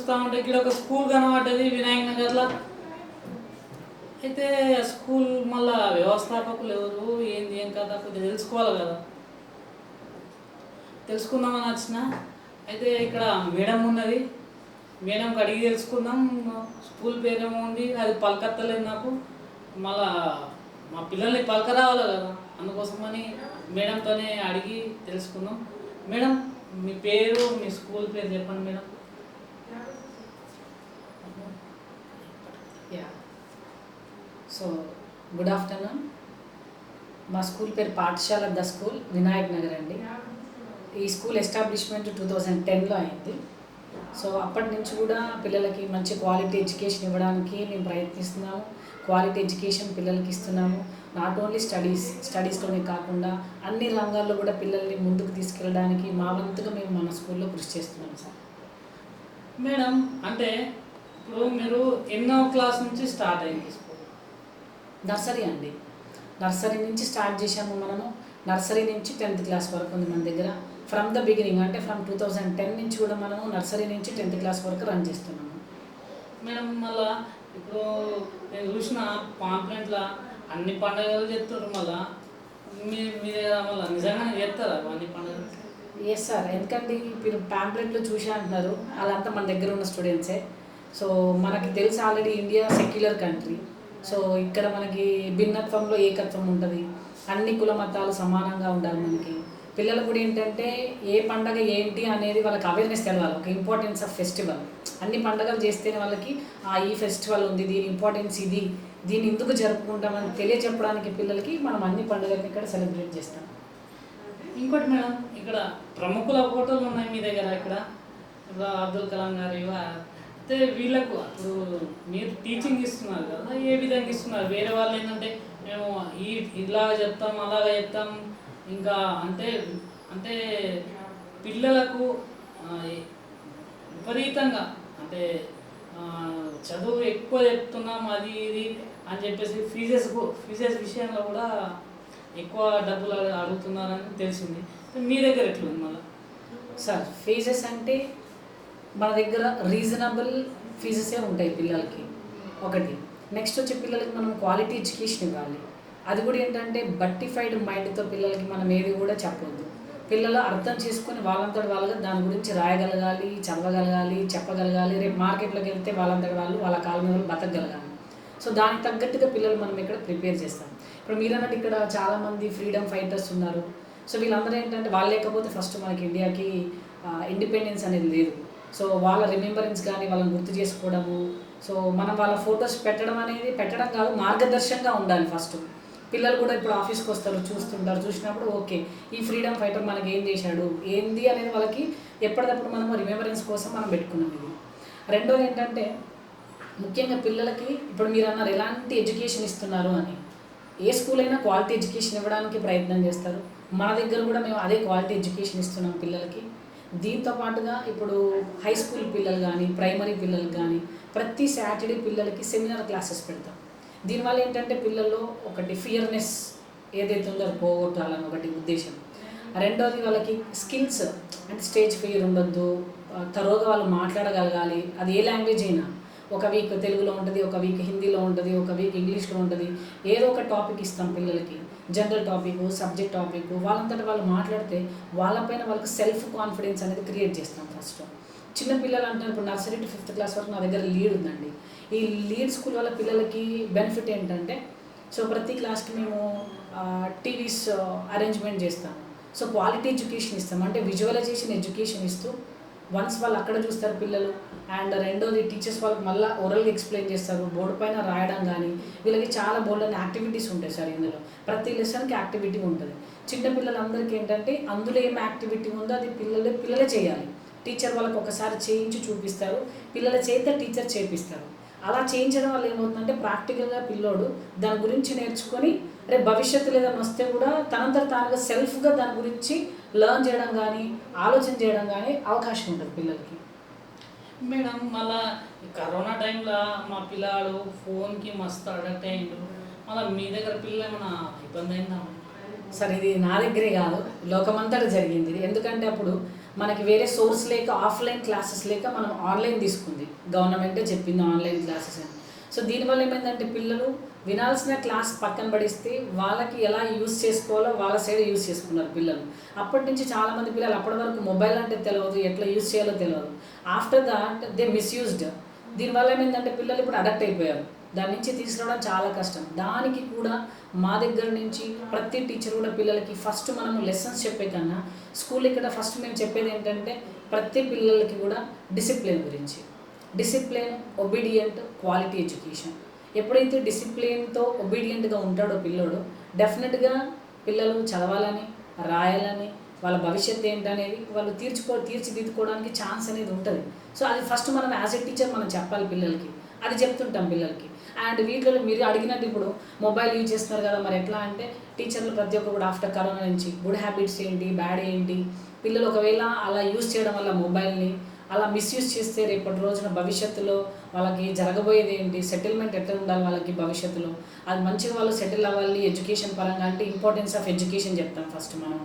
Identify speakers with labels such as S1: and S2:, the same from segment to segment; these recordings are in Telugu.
S1: చూస్తూ ఉంటే ఇక్కడ ఒక స్కూల్ కనబడ్డది వినాయక నగర్లో. అయితే ఆ స్కూల్ మళ్ళా వ్యవస్థాపకులు ఎవరు ఏంది ఏం కదా కొద్దిగా తెలుసుకోవాలి కదా. తెలుసుకుందామని వచ్చిన. అయితే ఇక్కడ మేడం ఉన్నది. మేడంకి అడిగి తెలుసుకుందాం. స్కూల్ పేరేమో ఉంది అది పలకత్తలేదు నాకు. మళ్ళా మా పిల్లల్ని పలక రావాలి కదా. అందుకోసమని మేడంతోనే అడిగి తెలుసుకుందాం. మేడం మీ పేరు మీ స్కూల్ పేరు చెప్పండి madam
S2: yeah so good afternoon మా స్కూల్ పేరు పాఠశాల ద స్కూల్ వినాయక్ నగర్ అండి. ఈ స్కూల్ ఎస్టాబ్లిష్మెంట్ టూ థౌజండ్ టెన్లో అయింది. సో అప్పటి నుంచి కూడా పిల్లలకి మంచి క్వాలిటీ ఎడ్యుకేషన్ ఇవ్వడానికి మేము ప్రయత్నిస్తున్నాము. క్వాలిటీ ఎడ్యుకేషన్ పిల్లలకి ఇస్తున్నాము. నాట్ ఓన్లీ స్టడీస్ స్టడీస్లోనే కాకుండా అన్ని రంగాల్లో కూడా పిల్లల్ని ముందుకు తీసుకెళ్ళడానికి మా వంతుగా మేము మన స్కూల్లో కృషి చేస్తున్నాం సార్.
S1: మేడం అంటే ఇప్పుడు మీరు ఎన్నో క్లాస్ నుంచి స్టార్ట్ అయింది స్కూల్?
S2: నర్సరీ అండి. నర్సరీ నుంచి స్టార్ట్ చేసాము మనము. నర్సరీ నుంచి టెన్త్ క్లాస్ వరకు ఉంది మన దగ్గర. ఫ్రమ్ ద బిగినింగ్ అంటే ఫ్రమ్ టూ థౌజండ్ టెన్ నుంచి కూడా మనము నర్సరీ నుంచి టెన్త్ క్లాస్ వరకు రన్ చేస్తున్నాము.
S1: మేడం మళ్ళా ఇప్పుడు నేను చూసిన పాంప్లెంట్లో అన్ని పండుగలు చెప్తారు మళ్ళా. మీ మీ దగ్గర మళ్ళీ నిజంగానే చేస్తారా అన్ని పండుగలు?
S2: ఎస్ సార్ ఎందుకంటే మీరు ప్యాంప్లెట్లో చూసి అంటున్నారు. వాళ్ళంతా మన దగ్గర ఉన్న స్టూడెంట్సే. సో మనకి తెలుసు already India secular country. So ఇక్కడ మనకి భిన్నత్వంలో ఏకత్వం ఉంటుంది. అన్ని కుల మతాలు సమానంగా ఉండాలి మనకి. పిల్లలు కూడా ఏంటంటే ఏ పండగ ఏంటి అనేది వాళ్ళకి అవేర్నెస్ తెలవాలి. ఒక ఇంపార్టెన్స్ ఆఫ్ ఫెస్టివల్ అన్ని పండగలు చేస్తేనే వాళ్ళకి ఆ ఈ ఫెస్టివల్ ఉంది దీని ఇంపార్టెన్స్ ఇది. దీన్ని ఎందుకు జరుపుకుంటామని తెలియజెప్పడానికి పిల్లలకి మనం అన్ని పండుగలను ఇక్కడ సెలబ్రేట్ చేస్తాం.
S1: ఇంకోటి మేడం ఇక్కడ ప్రముఖుల ఫోటోలు ఉన్నాయి మీ దగ్గర ఇక్కడ అబ్దుల్ కలాం గారు అయితే వీళ్ళకు ఇప్పుడు మీరు టీచింగ్ ఇస్తున్నారు కదా ఏ విధంగా ఇస్తున్నారు? వేరే వాళ్ళు ఏంటంటే మేము ఈ ఇలా చెప్తాం అలాగ చెప్తాం ఇంకా అంటే అంటే పిల్లలకు విపరీతంగా అంటే చదువు ఎక్కువ చెప్తున్నాం అది ఇది అని చెప్పేసి ఫీజెస్ ఫీజెస్ విషయంలో కూడా ఎక్కువ డబ్బులు అడుగుతున్నారని తెలిసింది. మీ దగ్గర ఎట్లుంది మళ్ళీ?
S2: సార్ ఫీజెస్ అంటే మన దగ్గర రీజనబుల్ ఫీజెసే ఉంటాయి పిల్లలకి. ఒకటి. నెక్స్ట్ వచ్చి పిల్లలకి మనం క్వాలిటీ ఎడ్యుకేషన్ ఇవ్వాలి. అది కూడా ఏంటంటే బట్టిఫైడ్ మైండ్తో పిల్లలకి మనం ఏది కూడా చెప్పొద్దు. పిల్లలు అర్థం చేసుకొని వాళ్ళంతటి వాళ్ళగా దాని గురించి రాయగలగాలి చదవగలగాలి చెప్పగలగాలి. రేపు మార్కెట్లోకి వెళ్తే వాళ్ళంతటి వాళ్ళు వాళ్ళ కాలం మీద వాళ్ళు బతకగలగాలి. సో దానికి తగ్గట్టుగా పిల్లలు మనం ఇక్కడ ప్రిపేర్ చేస్తాం. ఇప్పుడు మీరన్నట్టు ఇక్కడ చాలామంది ఫ్రీడమ్ ఫైటర్స్ ఉన్నారు. సో వీళ్ళందరూ ఏంటంటే వాళ్ళు లేకపోతే ఫస్ట్ మనకి ఇండియాకి ఇండిపెండెన్స్ అనేది లేదు. సో వాళ్ళ రిమెంబరెన్స్ కానీ వాళ్ళని గుర్తు చేసుకోవడము. సో మనం వాళ్ళ ఫొటోస్ పెట్టడం అనేది పెట్టడం కాదు మార్గదర్శకంగా ఉండాలి ఫస్ట్ పిల్లలు కూడా ఇప్పుడు ఆఫీస్కి వస్తారు చూస్తుంటారు చూసినప్పుడు ఓకే ఈ ఫ్రీడమ్ ఫైటర్ మనకి ఏం చేశాడు? ఏంది అనేది వాళ్ళకి ఎప్పటికప్పుడు మనం రిమెంబరెన్స్ కోసం మనం పెట్టుకున్నాం ఇది. రెండోది ఏంటంటే ముఖ్యంగా పిల్లలకి ఇప్పుడు మీరు అన్నారు ఎలాంటి ఎడ్యుకేషన్ ఇస్తున్నారు అని. ఏ స్కూల్ అయినా క్వాలిటీ ఎడ్యుకేషన్ ఇవ్వడానికి ప్రయత్నం చేస్తారు. మన దగ్గర కూడా మేము అదే క్వాలిటీ ఎడ్యుకేషన్ ఇస్తున్నాం పిల్లలకి. దీంతో పాటుగా ఇప్పుడు హై స్కూల్ పిల్లలు కానీ ప్రైమరీ పిల్లలు కానీ ప్రతి సాటర్డే పిల్లలకి సెమినార్ క్లాసెస్ పెడతాం. దీనివల్ల ఏంటంటే పిల్లల్లో ఒకటి ఫియర్నెస్ ఏదైతే ఉందో అది పోగొట్టాలని ఒకటి ఉద్దేశం. రెండోది వాళ్ళకి స్కిల్స్ అంటే స్టేజ్ ఫియర్ ఉండొద్దు తరోగా వాళ్ళు మాట్లాడగలగాలి అది ఏ లాంగ్వేజ్ అయినా. ఒక వీక్ తెలుగులో ఉంటుంది ఒక వీక్ హిందీలో ఉంటుంది ఒక వీక్ ఇంగ్లీష్లో ఉంటుంది. ఏదో ఒక టాపిక్ ఇస్తాం పిల్లలకి. జనరల్ టాపిక్ సబ్జెక్ట్ టాపిక్ వాళ్ళంతటా వాళ్ళు మాట్లాడితే వాళ్ళపైన వాళ్ళకి సెల్ఫ్ కాన్ఫిడెన్స్ అనేది క్రియేట్ చేస్తాం ఫస్ట్ చిన్న పిల్లలు అంటే ఇప్పుడు నర్సరీ టు ఫిఫ్త్ క్లాస్ వరకు నా దగ్గర లీడ్ ఉందండి. ఈ లీడ్ స్కూల్ వల్ల పిల్లలకి బెనిఫిట్ ఏంటంటే సో ప్రతి క్లాస్కి మేము టీవీస్ అరేంజ్మెంట్ చేస్తాము సో క్వాలిటీ ఎడ్యుకేషన్ ఇస్తాం. అంటే విజువలైజేషన్ ఎడ్యుకేషన్ ఇస్తూ వన్స్ వాళ్ళు అక్కడ చూస్తారు పిల్లలు అండ్ రెండోది టీచర్స్ వాళ్ళకి మళ్ళీ ఓరల్గా ఎక్స్ప్లెయిన్ చేస్తారు బోర్డు పైన రాయడం కానీ వీళ్ళకి చాలా బోర్డు అనే యాక్టివిటీస్ ఉంటాయి సార్ ఇందులో. ప్రతి లెసన్కి యాక్టివిటీ ఉంటుంది. చిన్నపిల్లలందరికీ ఏంటంటే అందులో ఏం యాక్టివిటీ ఉందో అది పిల్లలే పిల్లలే చేయాలి. టీచర్ వాళ్ళకి ఒకసారి చేయించి చూపిస్తారు పిల్లల చేత టీచర్ చేపిస్తారు. అలా చేయించడం వల్ల ఏమవుతుందంటే ప్రాక్టికల్గా పిల్లోడు దాని గురించి నేర్చుకొని రేపు భవిష్యత్తులో ఏదైనా వస్తే కూడా తనంతర తానుగా సెల్ఫ్గా దాని గురించి లెర్న్ చేయడం కానీ ఆలోచన చేయడం కానీ అవకాశం ఉంటుంది పిల్లలకి.
S1: మేడం మళ్ళా కరోనా టైంలో మా పిల్లాడు ఫోన్కి మస్తు అడక్ట్ అయ్యిండు మళ్ళీ మీ దగ్గర పిల్లలు ఏమైనా ఇబ్బంది అయిందా
S2: సరే ఇది నా దగ్గరే కాదు. లోకమంతటా జరిగింది. ఎందుకంటే అప్పుడు మనకి వేరే సోర్స్ లేక ఆఫ్లైన్ క్లాసెస్ లేక మనం ఆన్లైన్ తీసుకుంది. గవర్నమెంటే చెప్పింది ఆన్లైన్ క్లాసెస్ అని. సో దీనివల్ల ఏమైందంటే పిల్లలు వినాల్సిన క్లాస్ పక్కన పడిస్తే వాళ్ళకి ఎలా యూస్ చేసుకోవాలో వాళ్ళ సైడ్ యూస్ చేసుకున్నారు పిల్లలు. అప్పటి నుంచి చాలామంది పిల్లలు అప్పటి వరకు మొబైల్ అంటే తెలియదు ఎట్లా యూస్ చేయాలో తెలియదు ఆఫ్టర్ దాట్ దే మిస్యూజ్డ్ దీనివల్ల ఏమైందంటే పిల్లలు ఇప్పుడు అడక్ట్ అయిపోయారు. దాని నుంచి తీసుకురావడం చాలా కష్టం. దానికి కూడా మా దగ్గర నుంచి ప్రతి టీచర్ కూడా పిల్లలకి ఫస్ట్ మనం లెసన్స్ చెప్పే కన్నా స్కూల్ ఇక్కడ ఫస్ట్ మేము చెప్పేది ఏంటంటే ప్రతి పిల్లలకి కూడా డిసిప్లిన్ గురించి. డిసిప్లిన్ ఒబీడియంట్ క్వాలిటీ ఎడ్యుకేషన్ ఎప్పుడైతే డిసిప్లిన్తో ఒబీడియంట్గా ఉంటాడో పిల్లోడు డెఫినెట్గా పిల్లలు చదవాలని రాయాలని వాళ్ళ భవిష్యత్తు ఏంటనేది వాళ్ళు తీర్చుకో తీర్చిదిద్దుకోవడానికి ఛాన్స్ అనేది ఉంటుంది. సో అది ఫస్ట్ మనం యాజ్ ఎ టీచర్ మనం చెప్పాలి పిల్లలకి. అది చెప్తుంటాం పిల్లలకి. అండ్ వీటిలో మీరు అడిగినట్టు ఇప్పుడు మొబైల్ యూజ్ చేస్తున్నారు కదా మరి ఎట్లా అంటే టీచర్లు ప్రతి ఒక్కరు కూడా ఆఫ్టర్ కరోనా నుంచి గుడ్ హ్యాబిట్స్ ఏంటి బ్యాడ్ ఏంటి పిల్లలు ఒకవేళ అలా యూజ్ చేయడం వల్ల మొబైల్ని అలా మిస్యూజ్ చేస్తే రేపటి రోజున భవిష్యత్తులో వాళ్ళకి జరగబోయేది ఏంటి? సెటిల్మెంట్ ఎట్లా ఉండాలి వాళ్ళకి భవిష్యత్తులో? అది మంచిగా వాళ్ళు సెటిల్ అవ్వాలి ఎడ్యుకేషన్ పరంగా అంటే ఇంపార్టెన్స్ ఆఫ్ ఎడ్యుకేషన్ చెప్తాం ఫస్ట్ మనం.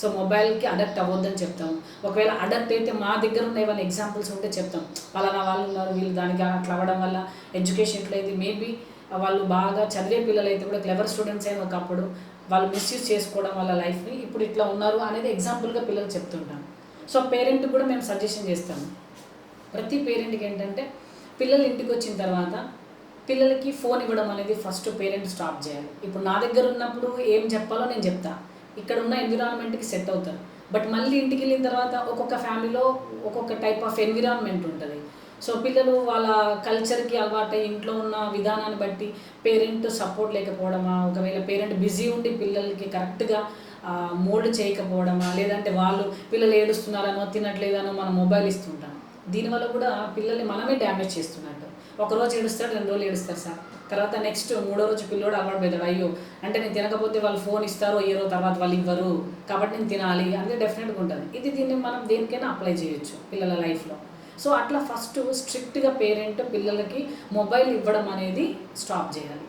S2: సో మొబైల్కి అడక్ట్ అవ్వద్దని చెప్తాం. ఒకవేళ అడక్ట్ అయితే మా దగ్గర ఉన్న ఏమైనా ఎగ్జాంపుల్స్ ఉంటే చెప్తాం. పలానా వాళ్ళు ఉన్నారు వీళ్ళు దానికి అట్లా అవ్వడం వల్ల ఎడ్యుకేషన్ ఎట్లయితే మేబీ వాళ్ళు బాగా చదివే పిల్లలు అయితే కూడా క్లెవర్ స్టూడెంట్స్ అయిన ఒకప్పుడు వాళ్ళు మిస్యూజ్ చేసుకోవడం వల్ల లైఫ్ని ఇప్పుడు ఇట్లా ఉన్నారు అనేది ఎగ్జాంపుల్గా పిల్లలు చెప్తుంటాం సో పేరెంట్ కూడా మేము సజెషన్ చేస్తాము. ప్రతి పేరెంట్కి ఏంటంటే పిల్లలు ఇంటికి వచ్చిన తర్వాత పిల్లలకి ఫోన్ ఇవ్వడం అనేది ఫస్ట్ పేరెంట్ స్టాప్ చేయాలి. ఇప్పుడు నా దగ్గర ఉన్నప్పుడు ఏం చెప్పాలో నేను చెప్తా. ఇక్కడ ఉన్న ఎన్విరాన్మెంట్కి సెట్ అవుతారు. బట్ మళ్ళీ ఇంటికి వెళ్ళిన తర్వాత ఒక్కొక్క ఫ్యామిలీలో ఒక్కొక్క టైప్ ఆఫ్ ఎన్విరాన్మెంట్ ఉంటుంది. సో పిల్లలు వాళ్ళ కల్చర్కి అలవాటై ఇంట్లో ఉన్న విధానాన్ని బట్టి పేరెంట్ సపోర్ట్ లేకపోవడమా? ఒకవేళ పేరెంట్ బిజీ ఉండి పిల్లలకి కరెక్ట్గా మోల్డ్ చేయకపోవడమా? లేదంటే వాళ్ళు పిల్లలు ఏడుస్తున్నారనో తినట్లేదనో మనం మొబైల్ ఇస్తుంటాం. దీనివల్ల కూడా పిల్లల్ని మనమే డ్యామేజ్ చేస్తున్నట్టు. ఒక రోజు ఏడుస్తాడు రెండు రోజులు ఏడుస్తారు సార్. తర్వాత నెక్స్ట్ మూడో రోజు పిల్లోడు అలవాటు పెడతాడు అయ్యో అంటే నేను తినకపోతే వాళ్ళు ఫోన్ ఇస్తారో అయ్యారో తర్వాత వాళ్ళు ఇవ్వరు. కాబట్టి నేను తినాలి. అనేది డెఫినెట్గా ఉంటుంది. ఇది దీన్ని మనం దేనికైనా అప్లై చేయొచ్చు పిల్లల లైఫ్లో. సో అట్లా ఫస్ట్ స్ట్రిక్ట్గా పేరెంట్ పిల్లలకి మొబైల్ ఇవ్వడం అనేది స్టాప్ చేయాలి.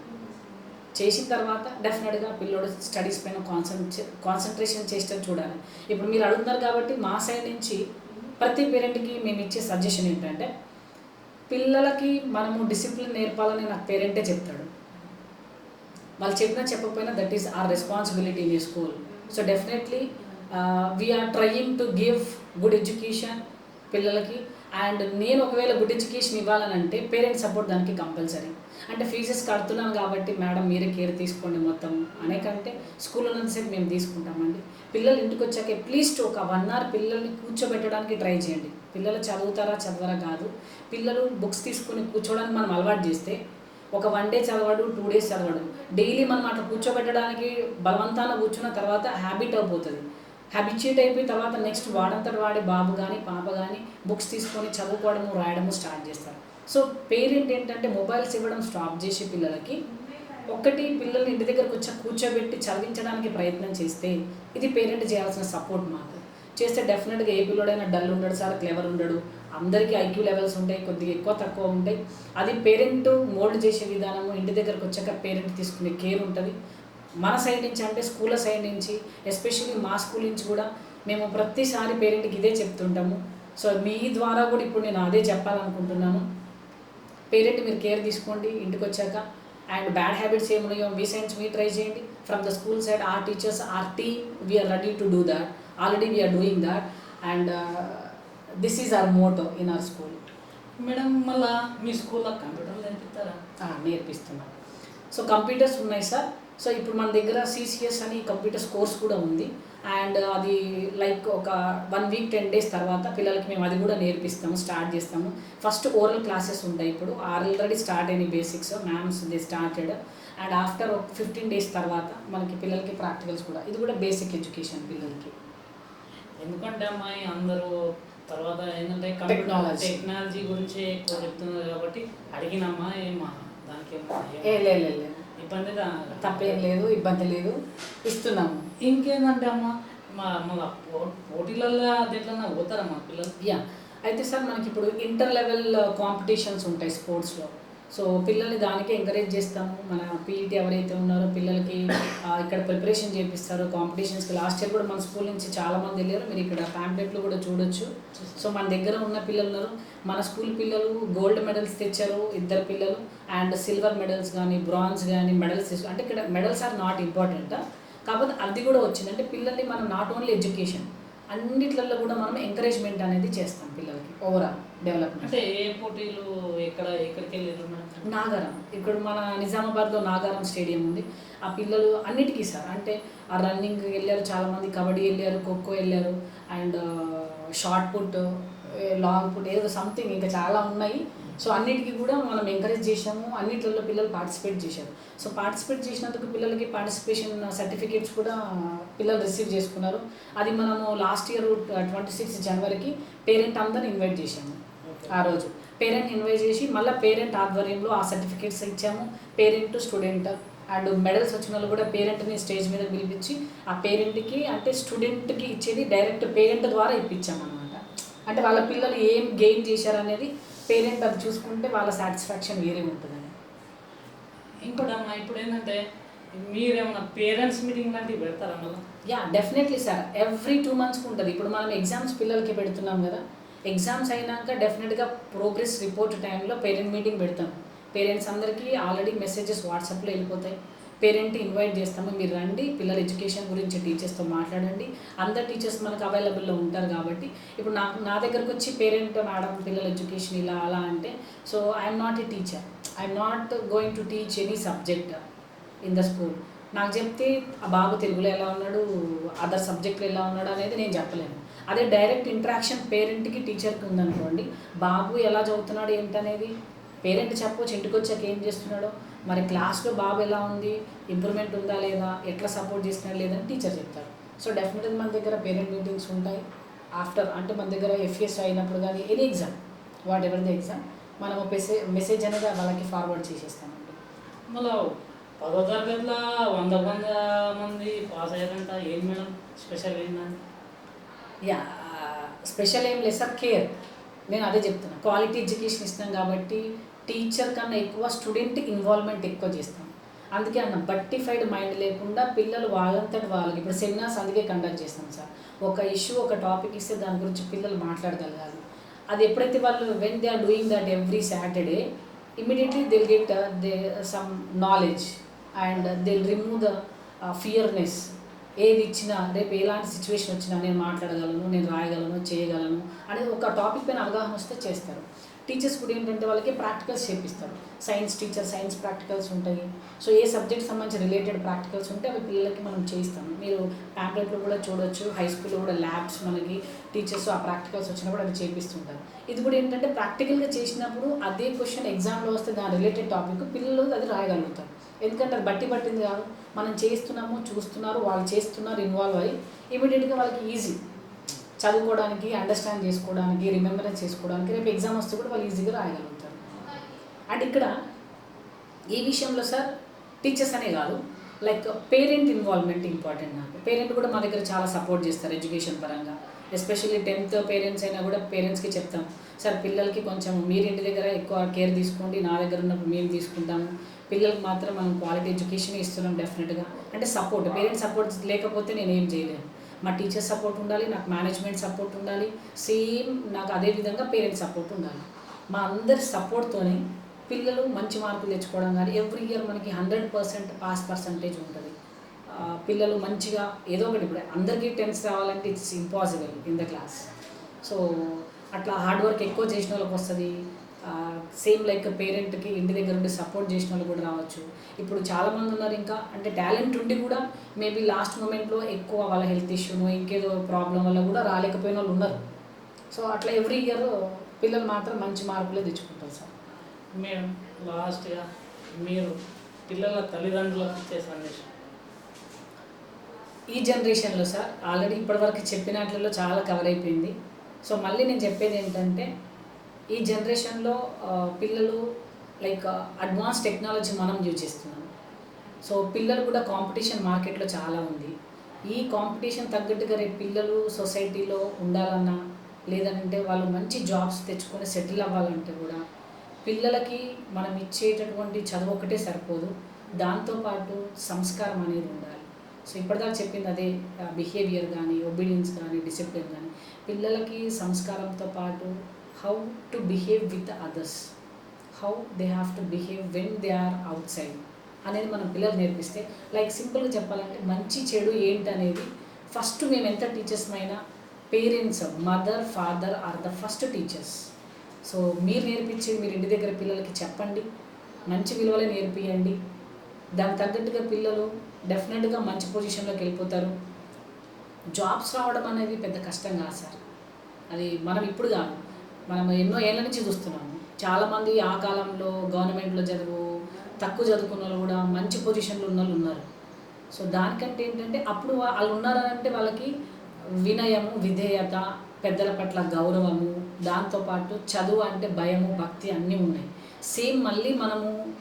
S2: చేసిన తర్వాత డెఫినెట్గా పిల్లోడు స్టడీస్ పైన కాన్సన్ట్రే కాన్సన్ట్రేషన్ చేస్తే చూడాలి. ఇప్పుడు మీరు అడుగుతున్నారు కాబట్టి మా సైడ్ నుంచి ప్రతి పేరెంట్కి మేము ఇచ్చే సజెషన్ ఏంటంటే పిల్లలకి మనము డిసిప్లిన్ నేర్పాలని నాకు పేరెంటే చెప్తాడు. వాళ్ళు చెప్పినా చెప్పకపోయినా that is our responsibility in school so definitely we're trying to give good education పిల్లలకి. అండ్ నేను ఒకవేళ గుడ్ ఎడ్యుకేషన్ ఇవ్వాలనంటే పేరెంట్స్ సపోర్ట్ దానికి కంపల్సరీ అంటే ఫీజెస్ కడుతున్నాం కాబట్టి మేడం మీరే కేర్ తీసుకోండి మొత్తం. అనే కంటే స్కూల్లో నుంచి మేము తీసుకుంటామండి. పిల్లలు ఇంటికి వచ్చాక అట్లీస్ట్ ఒక వన్ అవర్ పిల్లల్ని కూర్చోబెట్టడానికి ట్రై చేయండి. పిల్లలు చదువుతారా చదవరా కాదు. పిల్లలు బుక్స్ తీసుకొని కూర్చోవడానికి మనం అలవాటు చేస్తే ఒక వన్ డే చదవడు టూ డేస్ చదవడు. డైలీ మనం అట్లా కూర్చోబెట్టడానికి బలవంతాన కూర్చున్న తర్వాత హ్యాబిట్ అయిపోతుంది. హ్యాబిచ్యూట్ అయిపోయిన తర్వాత నెక్స్ట్ వాడంతటి వాడి బాబు కానీ పాప కానీ బుక్స్ తీసుకొని చదువుకోవడము రాయడము స్టార్ట్ చేస్తారు. సో పేరెంట్ ఏంటంటే మొబైల్స్ ఇవ్వడం స్టాప్ చేసి పిల్లలకి ఒక్కటి పిల్లల్ని ఇంటి దగ్గరకు వచ్చి కూర్చోబెట్టి చదివించడానికి ప్రయత్నం చేస్తే ఇది పేరెంట్ చేయాల్సిన సపోర్ట్ మాకు చేస్తే డెఫినెట్గా ఏ పిల్లడైనా డల్ ఉండడు సార్ క్లెవర్ ఉండడు. అందరికీ ఐక్యూ లెవెల్స్ ఉంటాయి కొద్దిగా ఎక్కువ తక్కువ ఉంటాయి. అది పేరెంట్ మోల్డ్ చేసే విధానము ఇంటి దగ్గరకు వచ్చాక పేరెంట్ తీసుకునే కేర్ ఉంటుంది. మన సైడ్ నుంచి అంటే స్కూల్ సైడ్ నుంచి ఎస్పెషల్లీ మా స్కూల్ నుంచి కూడా మేము ప్రతిసారి పేరెంట్కి ఇదే చెప్తుంటాము. సో మీ ద్వారా కూడా ఇప్పుడు నేను అదే చెప్పాలనుకుంటున్నాను. పేరెంట్ మీరు కేర్ తీసుకోండి ఇంటికి వచ్చాక అండ్ బ్యాడ్ హ్యాబిట్స్ ఏమున్నాయో మీ సైన్స్ మీరు ట్రై చేయండి. From the school side or teachers or team we're ready to do that. Already we're doing that. And this is our motto in our school
S1: madam మళ్ళా మీ స్కూల్లో కంప్యూటర్లు నేర్పిస్తారా?
S2: నేర్పిస్తున్నాం. సో కంప్యూటర్స్ ఉన్నాయి సార్. సో ఇప్పుడు మన దగ్గర సిసిఎస్ అని కంప్యూటర్స్ కోర్స్ కూడా ఉంది. అండ్ అది లైక్ ఒక వన్ వీక్ టెన్ డేస్ తర్వాత పిల్లలకి మేము అది కూడా నేర్పిస్తాము స్టార్ట్ చేస్తాము. ఫస్ట్ ఓరల్ క్లాసెస్ ఉంటాయి ఇప్పుడు. ఆల్రెడీ స్టార్ట్ అయినాయి basics maths they started. And after ఒక ఫిఫ్టీన్ డేస్ తర్వాత మనకి పిల్లలకి ప్రాక్టికల్స్ కూడా. ఇది కూడా బేసిక్ ఎడ్యుకేషన్ పిల్లలకి.
S1: ఎందుకంటే అమ్మాయి అందరూ తర్వాత ఏంటంటే
S2: Technology.
S1: టెక్నాలజీ గురించి ఎక్కువ చెప్తున్నారు కాబట్టి అడిగినమ్మా ఏమా దానికి ఏమన్నా
S2: ఏ
S1: ఏం
S2: లే లే, లే.
S1: ఇబ్బంది
S2: తప్పేం లేదు ఇబ్బంది లేదు ఇస్తున్నాము.
S1: ఇంకేందంటే అమ్మ మా మళ్ళీ పోటీలలో దేంట్లో పోతారమ్మా పిల్లలు?
S2: యా. అయితే సార్ మనకి ఇప్పుడు ఇంటర్ లెవెల్ కాంపిటీషన్స్ ఉంటాయి స్పోర్ట్స్లో. సో పిల్లల్ని దానికి ఎంకరేజ్ చేస్తాము. మన పీఈటీ ఎవరైతే ఉన్నారో పిల్లలకి ఇక్కడ ప్రిపరేషన్ చేపిస్తారు కాంపిటీషన్స్కి లాస్ట్ ఇయర్ కూడా మన స్కూల్ నుంచి చాలామంది వెళ్ళారు. మీరు ఇక్కడ ప్యాంప్లెట్లు కూడా చూడొచ్చు. సో మన దగ్గర ఉన్న పిల్లలు ఉన్నారు. మన స్కూల్ పిల్లలు గోల్డ్ మెడల్స్ తెచ్చారు ఇద్దరు పిల్లలు. అండ్ సిల్వర్ మెడల్స్ కానీ బ్రాంజ్ కానీ మెడల్స్ తెచ్చు అంటే ఇక్కడ మెడల్స్ ఆర్ నాట్ ఇంపార్టెంట్ కాకపోతే అది కూడా వచ్చింది. అంటే పిల్లల్ని మనం నాట్ ఓన్లీ ఎడ్యుకేషన్ అన్నిట్లలో కూడా మనం ఎంకరేజ్మెంట్ అనేది చేస్తాం పిల్లలకి ఓవరాల్ డెవలప్మెంట్.
S1: అంటే ఏ పోటీలు ఎక్కడ ఎక్కడికి వెళ్ళారు మేడం?
S2: నాగారం. ఇక్కడ మన నిజామాబాద్లో నాగారం స్టేడియం ఉంది. ఆ పిల్లలు అన్నిటికీ సార్. అంటే ఆ రన్నింగ్ వెళ్ళారు చాలామంది కబడ్డీ వెళ్ళారు ఖోఖో వెళ్ళారు and shot put long put ఏదో సంథింగ్ ఇంకా చాలా ఉన్నాయి. సో అన్నిటికీ కూడా మనం ఎంకరేజ్ చేసాము అన్నిట్లలో పిల్లలు పార్టిసిపేట్ చేశారు. సో పార్టిసిపేట్ చేసినందుకు పిల్లలకి పార్టిసిపేషన్ సర్టిఫికేట్స్ కూడా పిల్లలు రిసీవ్ చేసుకున్నారు. అది మనము లాస్ట్ ఇయర్ ట్వంటీ సిక్స్ జనవరికి పేరెంట్ అందరూ ఇన్వైట్ చేశాము. ఆ రోజు. పేరెంట్ ఇన్వైట్ చేసి మళ్ళీ పేరెంట్ ఆధ్వర్యంలో ఆ సర్టిఫికేట్స్ ఇచ్చాము. పేరెంట్ స్టూడెంట్ అండ్ మెడల్స్ వచ్చిన వాళ్ళు కూడా పేరెంట్ని స్టేజ్ మీద పిలిపించి ఆ పేరెంట్కి అంటే స్టూడెంట్కి ఇచ్చేది డైరెక్ట్ పేరెంట్ ద్వారా ఇప్పించాం అనమాట అంటే వాళ్ళ పిల్లలు ఏం గెయిన్ చేశారనేది పేరెంట్ అది చూసుకుంటే వాళ్ళ సాటిస్ఫాక్షన్ వేరే ఉంటుందని.
S1: ఇంకోటి అమ్మా ఇప్పుడు ఏంటంటే మీరేమన్నా పేరెంట్స్ మీటింగ్ లాంటివి పెడతారా
S2: yeah definitely sir. Every two మంత్స్కి ఉంటుంది. ఇప్పుడు మనం ఎగ్జామ్స్ పిల్లలకి పెడుతున్నాం కదా ఎగ్జామ్స్ అయినాక డెఫినెట్గా ప్రోగ్రెస్ రిపోర్ట్ టైంలో పేరెంట్ మీటింగ్ పెడతాం. పేరెంట్స్ అందరికీ ఆల్రెడీ మెసేజెస్ వాట్సాప్లో వెళ్ళిపోతాయి. పేరెంట్ ఇన్వైట్ చేస్తాము మీరు రండి పిల్లల ఎడ్యుకేషన్ గురించి టీచర్స్తో మాట్లాడండి. అందరు టీచర్స్ మనకు అవైలబుల్లో ఉంటారు కాబట్టి ఇప్పుడు నాకు నా దగ్గరకు వచ్చి పేరెంట్ మేడం పిల్లల ఎడ్యుకేషన్ ఇలా అలా అంటే so I'm not a teacher I'm not going to teach any subject in the school నాకు చెప్తే ఆ బాబు తెలుగులో ఎలా ఉన్నాడు అదర్ సబ్జెక్టులు ఎలా ఉన్నాడు అనేది నేను చెప్పలేను. అదే డైరెక్ట్ ఇంటరాక్షన్ పేరెంట్కి టీచర్కి ఉందనుకోండి. బాబు ఎలా చదువుతున్నాడు ఏంటనేది? పేరెంట్ చెప్పవచ్చు ఇంటికి వచ్చాక ఏం చేస్తున్నాడో? మరి క్లాస్లో బాబు ఎలా ఉంది? ఇంప్రూవ్మెంట్ ఉందా లేదా? ఎట్లా సపోర్ట్ చేస్తున్నాడు లేదని టీచర్ చెప్తారు. సో డెఫినెట్గా మన దగ్గర పేరెంట్ మీటింగ్స్ ఉంటాయి. ఆఫ్టర్ అంటే మన దగ్గర ఎఫ్ఎస్ అయినప్పుడు కానీ any exam whatever the exam మనం మెసేజ్ మెసేజ్ అనేది వాళ్ళకి ఫార్వర్డ్ చేసేస్తామండి.
S1: మళ్ళీ పదో తరగతిలో వంద వంద మంది పాస్ అయ్యారంట. ఏం మేడం? స్పెషల్ ఏంటంటే
S2: యా స్పెషల్ ఏం లేదు సార్ కేర్ నేను అదే చెప్తున్నా. క్వాలిటీ ఎడ్యుకేషన్ ఇస్తాం కాబట్టి టీచర్ కన్నా ఎక్కువ స్టూడెంట్ ఇన్వాల్వ్మెంట్ ఎక్కువ చేస్తాం. అందుకే అన్న బట్టిఫైడ్ మైండ్ లేకుండా పిల్లలు వాళ్ళంతటి వాళ్ళకి ఇప్పుడు సెమినార్స్ అందుకే కండక్ట్ చేస్తాం సార్. ఒక ఇష్యూ ఒక టాపిక్ ఇస్తే దాని గురించి పిల్లలు మాట్లాడగలగాలి. అది ఎప్పుడైతే వాళ్ళు when they are doing that every Saturday immediately they'll get they some knowledge and they'll remove the fearness ఏది ఇచ్చినా రేపు ఎలాంటి సిచ్యువేషన్ వచ్చినా నేను మాట్లాడగలను నేను రాయగలను చేయగలను అనేది ఒక టాపిక్ పైన అవగాహన వస్తే చేస్తారు. టీచర్స్ కూడా ఏంటంటే వాళ్ళకి ప్రాక్టికల్స్ చేపిస్తారు. సైన్స్ టీచర్ సైన్స్ ప్రాక్టికల్స్ ఉంటాయి. సో ఏ సబ్జెక్ట్ సంబంధించి రిలేటెడ్ ప్రాక్టికల్స్ ఉంటే అవి పిల్లలకి మనం చేయిస్తాం మీరు ప్యాంప్లెట్లో కూడా చూడొచ్చు హై స్కూల్లో కూడా ల్యాబ్స్ మనకి టీచర్స్ ఆ ప్రాక్టికల్స్ వచ్చినప్పుడు అవి చేపిస్తుంటారు. ఇది కూడా ఏంటంటే ప్రాక్టికల్గా చేసినప్పుడు అదే క్వశ్చన్ ఎగ్జామ్లో వస్తే దాని రిలేటెడ్ టాపిక్ పిల్లలు అది రాయగలుగుతారు. ఎందుకంటే అది బట్టి పట్టింది కాదు. మనం చేస్తున్నాము చూస్తున్నారు వాళ్ళు చేస్తున్నారు ఇన్వాల్వ్ అయ్యి ఇమీడియట్గా వాళ్ళకి ఈజీ చదువుకోవడానికి అండర్స్టాండ్ చేసుకోవడానికి రిమెంబరెన్స్ చేసుకోవడానికి రేపు ఎగ్జామ్ వస్తే కూడా వాళ్ళు ఈజీగా రాయగలుగుతారు. అండ్ ఇక్కడ ఈ విషయంలో సార్ టీచర్స్ అనే కాదు లైక్ పేరెంట్ ఇన్వాల్వ్మెంట్ ఇంపార్టెంట్ నాకు. పేరెంట్ కూడా మా దగ్గర చాలా సపోర్ట్ చేస్తారు ఎడ్యుకేషన్ పరంగా. ఎస్పెషల్లీ టెన్త్ పేరెంట్స్ అయినా కూడా పేరెంట్స్కి చెప్తాం సార్ పిల్లలకి కొంచెం మీరు ఇంటి దగ్గర ఎక్కువ కేర్ తీసుకోండి నా దగ్గర ఉన్నప్పుడు మేము తీసుకుంటాము పిల్లలకి మాత్రం మనం క్వాలిటీ ఎడ్యుకేషన్ ఇస్తున్నాం డెఫినెట్గా. అంటే సపోర్ట్ పేరెంట్స్ సపోర్ట్ లేకపోతే నేను ఏం చేయలేను. మా టీచర్ సపోర్ట్ ఉండాలి నాకు మేనేజ్మెంట్ సపోర్ట్ ఉండాలి సేమ్ నాకు అదే విధంగా పేరెంట్స్ సపోర్ట్ ఉండాలి. మా అందరి సపోర్ట్తోనే పిల్లలు మంచి మార్కులు తెచ్చుకోవడం కానీ ఎవ్రీ ఇయర్ మనకి హండ్రెడ్ పర్సెంట్ పాస్ పర్సంటేజ్ ఉంటుంది. పిల్లలు మంచిగా ఏదో ఒకటి ఇప్పుడు అందరికీ టెన్స్ రావాలంటే it's impossible in the class. So అట్లా హార్డ్ వర్క్ ఎక్కువ చేసిన వాళ్ళకి వస్తుంది. సేమ్ లైక్ పేరెంట్కి ఇంటి దగ్గర ఉండి సపోర్ట్ చేసిన వాళ్ళు కూడా రావచ్చు. ఇప్పుడు చాలామంది ఉన్నారు ఇంకా అంటే టాలెంట్ ఉండి కూడా మేబీ లాస్ట్ మూమెంట్లో ఎక్కువ వాళ్ళ హెల్త్ ఇష్యూను ఇంకేదో ప్రాబ్లం వల్ల కూడా రాలేకపోయిన వాళ్ళు ఉన్నారు. సో అట్లా ఎవ్రీ ఇయర్ పిల్లలు మాత్రం మంచి మార్కులే తెచ్చుకుంటారు సార్.
S1: మేడం లాస్ట్గా మీరు పిల్లల తల్లిదండ్రులకు ఇచ్చే సందేశం.
S2: ఈ జనరేషన్లో సార్ ఆల్రెడీ ఇప్పటివరకు చెప్పినట్లలో చాలా కవర్ అయిపోయింది. సో మళ్ళీ నేను చెప్పేది ఏంటంటే ఈ జనరేషన్లో పిల్లలు లైక్ అడ్వాన్స్ టెక్నాలజీ మనం యూజ్ చేస్తున్నాం. సో పిల్లలు కూడా కాంపిటీషన్ మార్కెట్లో చాలా ఉంది. ఈ కాంపిటీషన్ తగ్గట్టుగా రేపు పిల్లలు సొసైటీలో ఉండాలన్నా లేదంటే వాళ్ళు మంచి జాబ్స్ తెచ్చుకొని సెటిల్ అవ్వాలంటే కూడా పిల్లలకి మనం ఇచ్చేటటువంటి చదువు ఒకటే సరిపోదు. దాంతోపాటు సంస్కారం అనేది ఉండాలి. సో ఇప్పటిదాకా చెప్పింది అదే బిహేవియర్ కానీ ఒబీడియన్స్ కానీ డిసిప్లిన్ కానీ పిల్లలకి సంస్కారంతో పాటు how to behave with others how they have to behave when they are outside అనేది మనం పిల్లలు నేర్పిస్తే లైక్ సింపుల్గా చెప్పాలంటే మంచి చెడు ఏంటి అనేది ఫస్ట్ మేము ఎంత టీచర్స్ అయినా parents mother father are the first teachers so మీరు నేర్పించి మీరు ఇంటి దగ్గర పిల్లలకి చెప్పండి మంచి విలువలే నేర్పియండి. దానికి తగ్గట్టుగా పిల్లలు డెఫినెట్గా మంచి పొజిషన్లోకి వెళ్ళిపోతారు. జాబ్స్ రావడం అనేది పెద్ద కష్టం కాదు సార్. అది మనం ఇప్పుడు కాదు. మనం ఎన్నో ఏళ్ళ నుంచి చూస్తున్నాము. చాలామంది ఆ కాలంలో గవర్నమెంట్లో చదువు తక్కువ చదువుకున్న వాళ్ళు కూడా మంచి పొజిషన్లో ఉన్న వాళ్ళు ఉన్నారు. సో దానికంటే ఏంటంటే అప్పుడు వాళ్ళు ఉన్నారంటే వాళ్ళకి వినయము విధేయత పెద్దల పట్ల గౌరవము దాంతోపాటు చదువు అంటే భయము భక్తి అన్నీ ఉన్నాయి. సేమ్ మళ్ళీ మనము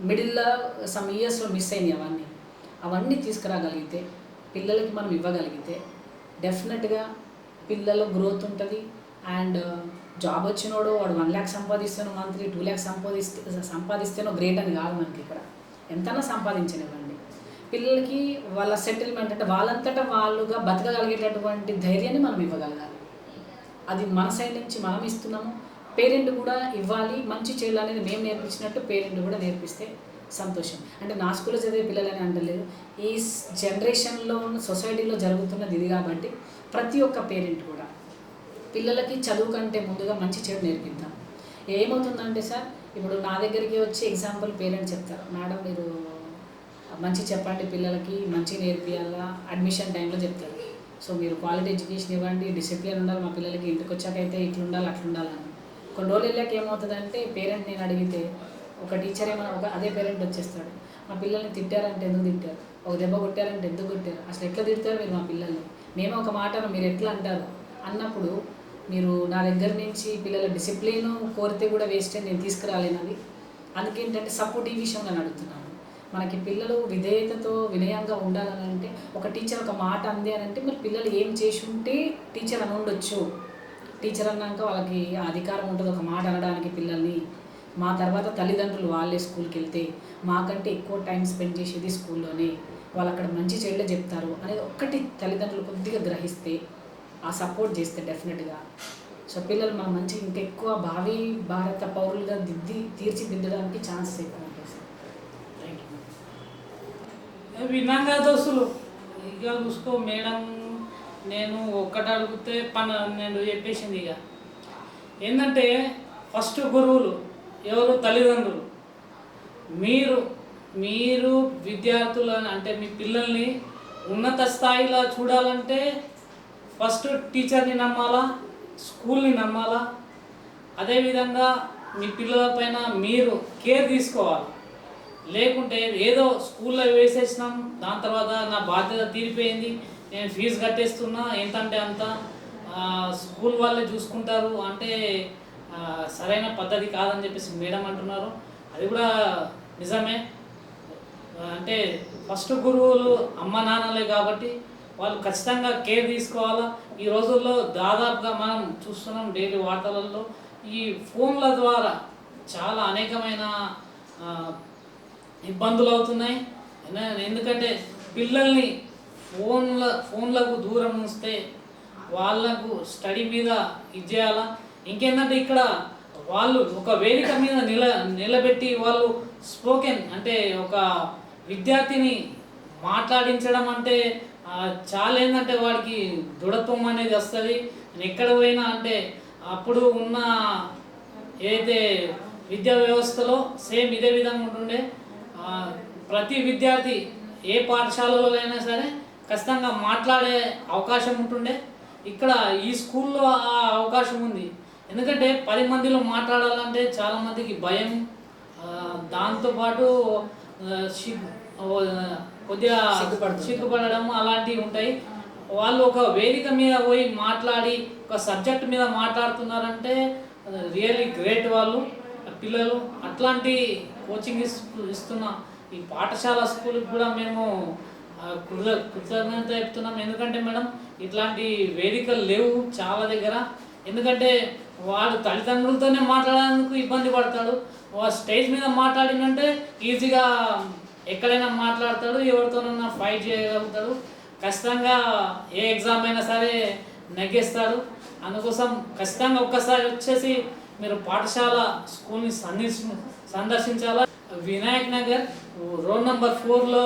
S2: మిడిల్లో సమ్ ఇయర్స్లో మిస్ అయినాయి అవన్నీ. అవన్నీ తీసుకురాగలిగితే పిల్లలకి మనం ఇవ్వగలిగితే డెఫినెట్గా పిల్లల గ్రోత్ ఉంటుంది. అండ్ జాబ్ వచ్చినోడు వాడు వన్ ల్యాక్ సంపాదిస్తాను మంత్లీ టూ ల్యాక్స్ సంపాదిస్తే సంపాదిస్తేనో గ్రేట్ అని కాదు మనకి ఇక్కడ. ఎంతైనా సంపాదించనివ్వండి. పిల్లలకి వాళ్ళ సెటిల్మెంట్ అంటే వాళ్ళంతటా వాళ్ళుగా బతకగలిగేటటువంటి ధైర్యాన్ని మనం ఇవ్వగలగాలి. అది మన సైడ్ నుంచి మనం ఇస్తున్నాము. పేరెంట్ కూడా ఇవ్వాలి మంచి చేయాలి అనేది మేము నేర్పించినట్టు పేరెంట్ కూడా నేర్పిస్తే సంతోషం. అంటే నా స్కూల్లో చదివే పిల్లలని అంటలేదు. ఈ జనరేషన్లో సొసైటీలో జరుగుతున్నది ఇది కాబట్టి ప్రతి ఒక్క పేరెంట్ కూడా పిల్లలకి చదువు కంటే ముందుగా మంచి చెడు నేర్పిద్దాం. ఏమవుతుందంటే సార్ ఇప్పుడు నా దగ్గరికి వచ్చి ఎగ్జాంపుల్ పేరెంట్స్ చెప్తారు. మేడం మీరు మంచి చెప్పండి పిల్లలకి మంచి నేర్పియాలా? అడ్మిషన్ టైంలో చెప్తారు. సో మీరు క్వాలిటీ ఎడ్యుకేషన్ ఇవ్వండి డిసిప్లిన్ ఉండాలి మా పిల్లలకి. ఇంటికి వచ్చాకైతే అయితే ఇట్లా ఉండాలి ఉండాలని కొన్ని రోజులు వెళ్ళాక ఏమవుతుందంటే పేరెంట్ నేను అడిగితే ఒక టీచర్ ఏమైనా ఒక అదే పేరెంట్ వచ్చేస్తాడు. మా పిల్లల్ని తిట్టారంటే ఎందుకు తిట్టారు? ఒక దెబ్బ కొట్టారంటే ఎందుకు కొట్టారు? అసలు ఎట్లా తిడతారు మీరు మా పిల్లల్ని? మేము ఒక మాటను మీరు ఎట్లా అంటారు? అన్నప్పుడు మీరు నా దగ్గర నుంచి పిల్లల డిసిప్లిన్ కోరితే కూడా వేస్ట్ నేను తీసుకురాలేనది అందుకే అందుకేంటంటే సపోర్ట్ ఈ విషయంలో నేను అడుగుతున్నాను. మనకి పిల్లలు విధేయతతో వినయంగా ఉండాలని అంటే ఒక టీచర్ ఒక మాట అంది అని అంటే మరి పిల్లలు ఏం చేసి ఉంటే టీచర్ అని ఉండొచ్చు. టీచర్ అన్నాక వాళ్ళకి అధికారం ఉంటుంది. ఒక మాట అనడానికి పిల్లల్ని. మా తర్వాత తల్లిదండ్రులు వాళ్ళే స్కూల్కి వెళ్తే మాకంటే ఎక్కువ టైం స్పెండ్ చేసేది స్కూల్లోనే. వాళ్ళు అక్కడ మంచి చెడులే చెప్తారు అనేది ఒక్కటి తల్లిదండ్రులు కొద్దిగా గ్రహిస్తే ఆ సపోర్ట్ చేస్తే డెఫినెట్గా. సో పిల్లలు మన మంచి ఇంకెక్కువ భావి భారత పౌరులుగా దిద్ది తీర్చిదిద్దడానికి ఛాన్సెస్ ఎక్కువ ఉంటాయి సార్. థ్యాంక్ యూ
S1: విన్నాం దోస్తులు ఇక చూసుకో మేడం నేను ఒక్కటి అడిగితే పన నేను చెప్పేసింది ఇక. ఏంటంటే ఫస్ట్ గురువులు ఎవరు? తల్లిదండ్రులు. మీరు మీరు విద్యార్థులను అంటే మీ పిల్లల్ని ఉన్నత స్థాయిలో చూడాలంటే ఫస్ట్ టీచర్ని నమ్మాలా? స్కూల్ని నమ్మాలా? అదేవిధంగా మీ పిల్లల పైన మీరు కేర్ తీసుకోవాలి. లేకుంటే ఏదో స్కూల్లో వేసేసినాం దాని తర్వాత నా బాధ్యత తీరిపోయింది నేను ఫీజు కట్టేస్తున్నా ఎంతంటే అంత స్కూల్ వాళ్ళే చూసుకుంటారు అంటే సరైన పద్ధతి కాదని చెప్పేసి మేడం అంటున్నారు. అది కూడా నిజమే. అంటే ఫస్ట్ గురువులు అమ్మ నాన్నలే కాబట్టి వాళ్ళు ఖచ్చితంగా కేర్ తీసుకోవాలా? ఈ రోజుల్లో దాదాపుగా మనం చూస్తున్నాం డైలీ వార్తలలో ఈ ఫోన్ల ద్వారా చాలా అనేకమైన ఇబ్బందులు అవుతున్నాయి. ఎందుకంటే పిల్లల్ని ఫోన్ల ఫోన్లకు దూరం ఉంచితే వాళ్ళకు స్టడీ మీద ఇది చేయాలా? ఇంకేంటంటే ఇక్కడ వాళ్ళు ఒక వేదిక మీద నిల నిలబెట్టి వాళ్ళు స్పోకెన్ అంటే ఒక విద్యార్థిని మాట్లాడించడం అంటే చాలా ఏంటంటే వాడికి దృఢత్వం అనేది వస్తుంది. ఎక్కడ పోయినా అంటే అప్పుడు ఉన్న ఏదైతే విద్యా వ్యవస్థలో సేమ్ ఇదే విధంగా ఉంటుండే ప్రతి విద్యార్థి ఏ పాఠశాలలో అయినా సరే ఖచ్చితంగా మాట్లాడే అవకాశం ఉంటుండే. ఇక్కడ ఈ స్కూల్లో ఆ అవకాశం ఉంది. ఎందుకంటే పది మందిలో మాట్లాడాలంటే చాలా మందికి భయం. దాంతోపాటు కొద్దిగా. సిగ్గుపడడం అలాంటివి ఉంటాయి. వాళ్ళు ఒక వేదిక మీద పోయి మాట్లాడి ఒక సబ్జెక్ట్ మీద మాట్లాడుతున్నారంటే రియల్లీ గ్రేట్ వాళ్ళు పిల్లలు. అట్లాంటి కోచింగ్ ఇస్తు- ఇస్తున్న ఈ పాఠశాల స్కూల్కి కూడా మేము కృత కృతజ్ఞత చెప్తున్నాం. ఎందుకంటే మేడం ఇట్లాంటి వేదికలు లేవు చాలా దగ్గర. ఎందుకంటే వాడు తల్లిదండ్రులతోనే మాట్లాడడానికి ఇబ్బంది పడతాడు. స్టేజ్ మీద మాట్లాడినంటే ఈజీగా ఎక్కడైనా మాట్లాడతాడు ఎవరితోనైనా ఫైట్ చేయగలుగుతాడు. ఖచ్చితంగా ఏ ఎగ్జామ్ అయినా సరే నెగ్గేస్తాడు అందుకోసం ఖచ్చితంగా ఒక్కసారి వచ్చేసి మీరు పాఠశాల స్కూల్ని సందర్శించాలా? వినాయక్ నగర్ రోడ్ నెంబర్ ఫోర్లో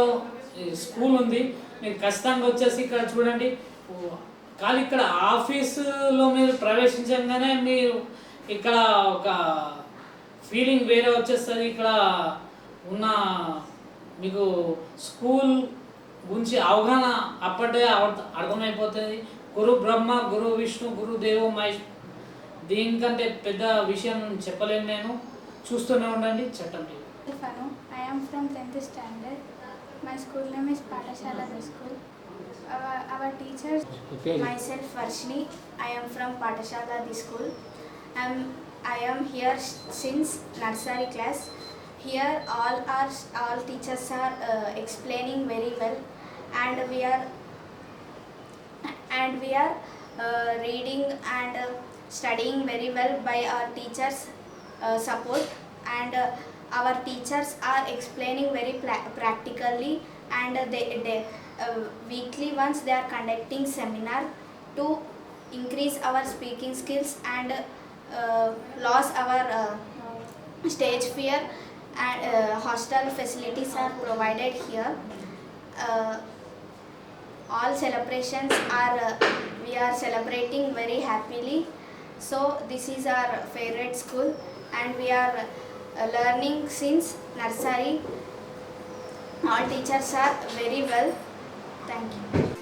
S1: స్కూల్ ఉంది. మీరు ఖచ్చితంగా వచ్చేసి ఇక్కడ చూడండి. కానీ ఇక్కడ ఆఫీసులో మీరు ప్రవేశించగానే మీరు ఇక్కడ ఒక ఫీలింగ్ వేరే వచ్చేస్తుంది. ఇక్కడ ఉన్న మీకు స్కూల్ గురించి అవగాహన అప్పటే అర్థమైపోతుంది. గురు బ్రహ్మ గురు విష్ణు గురు దేవు మహేష్ దీనికంటే పెద్ద విషయం చెప్పలేను నేను. చూస్తూనే ఉండండి. చట్టం TV
S3: Stefano. I am from 10th standard. My school name is Patashala High School. Our, our teachers, myself Varshini, I am from Patashala High School. I'm, I am here since nursery class. Here all our all teachers are uh, explaining very well and we are and we are uh, reading and uh, studying very well by our teachers uh, support and uh, our teachers are explaining very practically and they, they uh, weekly once they are conducting seminar to increase our speaking skills and uh, lose our uh, stage fear and uh, hostel facilities are provided here. Uh, all celebrations are uh, we are celebrating very happily. So this is our favorite school and we are learning since nursery all teachers are very well thank you